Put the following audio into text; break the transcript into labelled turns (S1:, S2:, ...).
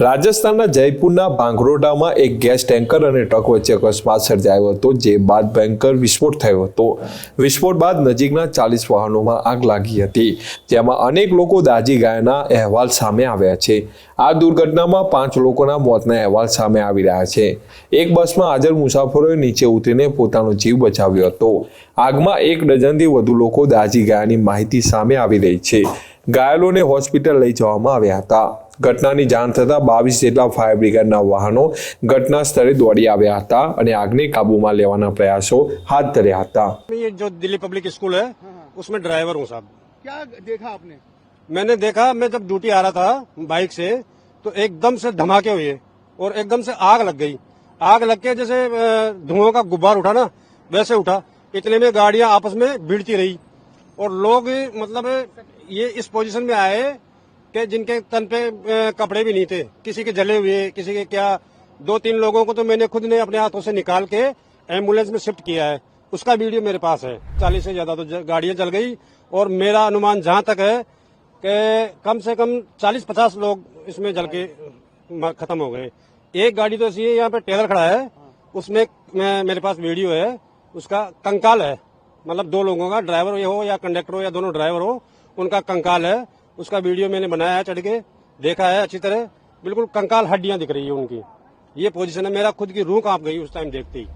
S1: રાજસ્થાનના જયપુરના ભાંગરોડામાં એક gas tanker અને ટ્રક વચ્ચે અકસ્માત સર્જાયો હતો, જે બાદ ભયંકર વિસ્ફોટ થયો હતો. વિસ્ફોટ બાદ નજીકના ચાલીસ વાહનોમાં આગ લાગી હતી, જેમાં અનેક લોકો દાજી ગયાના અહેવાલ સામે આવ્યા છે. આ દુર્ઘટનામાં પાંચ લોકોના મોતના અહેવાલ સામે આવી રહ્યા છે. એક બસમાં હાજર મુસાફરોએ નીચે ઉતરીને પોતાનો જીવ બચાવ્યો હતો. આગમાં એક ડઝનથી વધુ લોકો દાજી ગયાની માહિતી સામે આવી રહી છે. ઘાયલોને હોસ્પિટલ લઈ જવામાં આવ્યા હતા. ઘટનાની જાણ થતાં બાવીસ જેટલા ફાયર બ્રિગેડના વાહનો ઘટના સ્થળે દોડી આવ્યા હતા અને આગને કાબૂમાં લેવાના પ્રયાસો હાથ ધર્યા હતા
S2: ये जो दिल्ली पब्लिक स्कूल है उसमें ड्राइवर हूँ साहब
S3: क्या देखा आपने
S2: मैंने देखा मैं जब ड्यूटी आ रहा था बाइक से तो एकदम से धमाके हुए और एकदम से आग लग गई आग लग के जैसे अ, धुआं का गुब्बार उठा ना वैसे उठा इतने में गाड़ियां आपस में भिड़ती रही और लोग मतलब ये इस पोजीशन में आए कि जिनके तन पे कपड़े भी नहीं थे। किसी के जले हुए, किसी के क्या। दो तीन लोगों को तो मैंने खुद ने अपने हाथों से निकाल के एंबुलेंस में शिफ्ट किया है। उसका वीडियो मेरे पास है। चालीस से ज़्यादा तो गाड़ियाँ जल गई और मेरा अनुमान जहाँ तक है कि कम से कम चालीस पचास लोग इसमें जल के खत्म हो गए। एक गाड़ी तो ऐसी है, यहाँ पे टेलर खड़ा है। उसमें मेरे पास वीडियो है। उसका कंकाल है। मतलब दो लोगों का ड्राइवर हो या कंडक्टर हो या दोनों ड्राइवर हो, उनका कंकाल है। उसका वीडियो मैंने बनाया है चढ़ के, देखा है अच्छी तरह। बिल्कुल कंकाल हड्डियाँ दिख रही है उनकी। ये पोजीशन है, मेरा खुद की रूह काँप गई उस टाइम देखते ही।